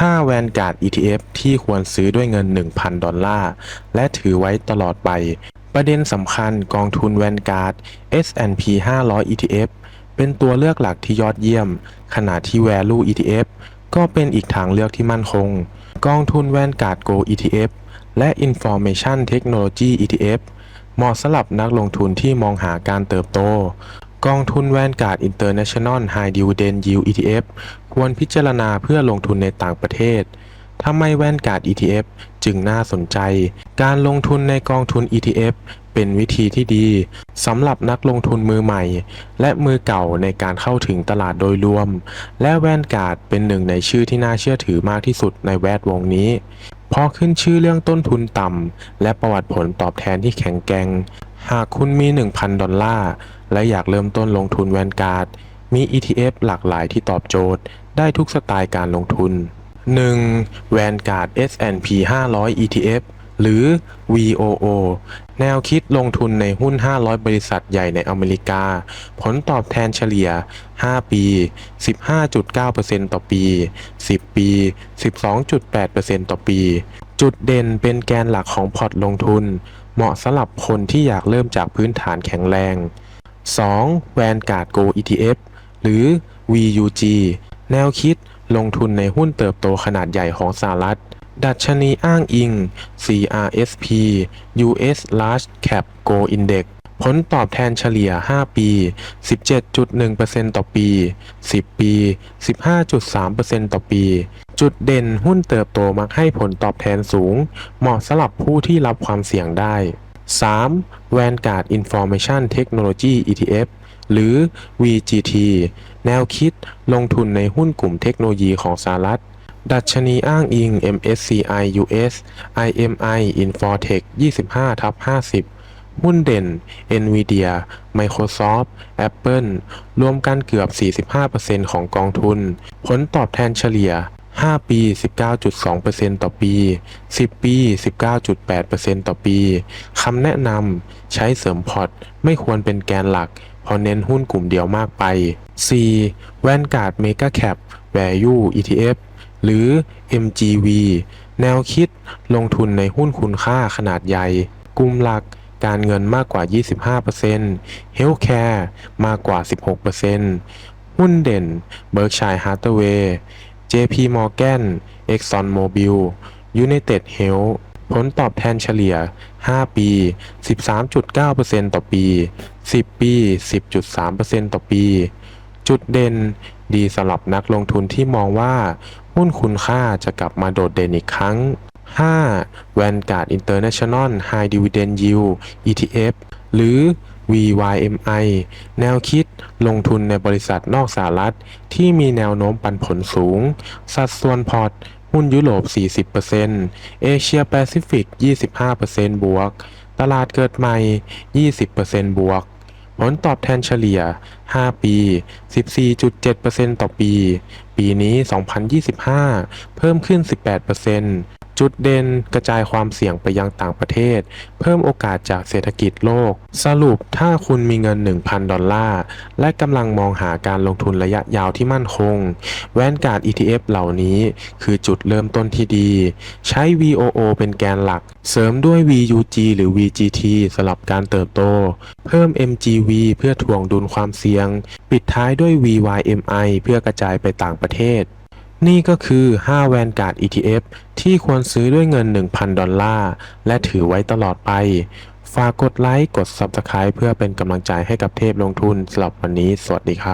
5 Vanguard ETF ที่ควรซื้อด้วยเงิน 1,000 ดอลลาร์ และถือไว้ตลอดไป ประเด็นสำคัญกองทุน Vanguard S&P 500 ETF เป็นตัวเลือกหลักที่ยอดเยี่ยม ขณะที่ Value ETF ก็เป็นอีกทางเลือกที่มั่นคง กองทุน Vanguard Go ETF และ Information Technology ETF เหมาะสำหรับนักลงทุนที่มองหาการเติบโต กองทุน Vanguard International High Dividend Yield ETF ควรพิจารณาเพื่อลงทุนในต่างประเทศทำไม Vanguard ETF จึงน่าสนใจ การลงทุนในกองทุน ETF เป็นวิธีที่ดีสำหรับนักลงทุนมือใหม่ และมือเก่าในการเข้าถึงตลาดโดยรวม และ Vanguard เป็นหนึ่งในชื่อที่น่าเชื่อถือมากที่สุดในแวดวงนี้ เพราะขึ้นชื่อเรื่องต้นทุนต่ำและประวัติผลตอบแทนที่แข็งแกร่ง หากคุณมี 1,000 ดอลลาร์ และอยากเริ่มต้นลงทุนแวนการ์ด มี ETF หลากหลายที่ตอบโจทย์ ได้ทุกสไตล์การลงทุน 1. Vanguard S&P 500 ETF หรือ VOO แนวคิดลงทุนในหุ้น 500 บริษัทใหญ่ในอเมริกา ผลตอบแทนเฉลี่ย 5 ปี 15.9%ต่อปี 10 ปี 12.8%ต่อปี จุดเด่นเป็นแกนหลักของพอร์ตลงทุน เหมาะสำหรับคนที่อยากเริ่มจากพื้นฐานแข็งแรง 2. Vanguard Go ETF หรือ VUG แนวคิดลงทุนในหุ้นเติบโตขนาดใหญ่ของสหรัฐ ดัชนีอ้างอิง CRSP US Large Cap Go Index ผลตอบแทนเฉลี่ย 5 ปี 17.1%ต่อปี 10 ปี 15.3%ต่อปี จุดเด่นหุ้นเติบโตมักให้ผลตอบแทนสูง เหมาะสำหรับผู้ที่รับความเสี่ยงได้ 3. Vanguard Information Technology ETF หรือ VGT แนวคิดลงทุนในหุ้นกลุ่มเทคโนโลยีของสหรัฐ ดัชนีอ้างอิง MSCI US IMI Infotech 25ทับ50 หุ้นเด่น Nvidia Microsoft Apple รวมกันเกือบ 45%ของกองทุน ผลตอบแทนเฉลี่ย 5 ปี 19.2%ต่อปี 10 ปี 19.8%ต่อปี คำแนะนำใช้เสริมพอร์ตไม่ควรเป็นแกนหลักพราะเน้นหุ้นกลุ่มเดียวมากไป 4. Vanguard Mega Cap Value ETF หรือ MGV แนวคิดลงทุนในหุ้นคุณค่าขนาดใหญ่ กลุ่มหลัก การเงินมากกว่า 25% Healthcare มากกว่า 16%หุ้นเด่น Berkshire Hathaway JP Morgan ExxonMobil United Health ผลตอบแทนเฉลี่ย 5 ปี 13.9%ต่อปี 10 ปี 10.3%ต่อปี จุดเด่น ดีสำหรับนักลงทุนที่มองว่า หุ้นคุณค่าจะกลับมาโดดเด่นอีกครั้ง 5. Vanguard International High Dividend Yield ETF หรือ VYMI แนวคิดลงทุนในบริษัทนอกสหรัฐ ที่มีแนวโน้มปันผลสูง สัดส่วนพอร์ต หุ้นยุโรป 40%เอเชียแปซิฟิก 25%บวก ตลาดเกิดใหม่ 20%บวก ผลตอบแทนเฉลี่ย 5 ปี 14.7%ต่อปี ปีนี้ 2025 เพิ่มขึ้น 18% จุดเด่นกระจายความเสี่ยงไปยังต่างประเทศ เพิ่มโอกาสจากเศรษฐกิจโลก สรุปถ้าคุณมีเงิน 1,000 ดอลลาร์ และกำลังมองหาการลงทุนระยะยาวที่มั่นคง แวนการ์ด ETF เหล่านี้คือจุดเริ่มต้นที่ดี ใช้ VOO เป็นแกนหลัก เสริมด้วย VUG หรือ VGT สำหรับการเติบโต เพิ่ม MGV เพื่อถ่วงดุลความเสี่ยง ปิดท้ายด้วย VYMI เพื่อกระจายไปต่างประเทศ นี่ก็คือ 5 Vanguard ETF ที่ควรซื้อด้วยเงิน 1,000 ดอลลาร์ และถือไว้ตลอดไป ฝากกดไลค์ กด Subscribe เพื่อเป็นกำลังใจให้กับเทพลงทุนสำหรับวันนี้ สวัสดีครับ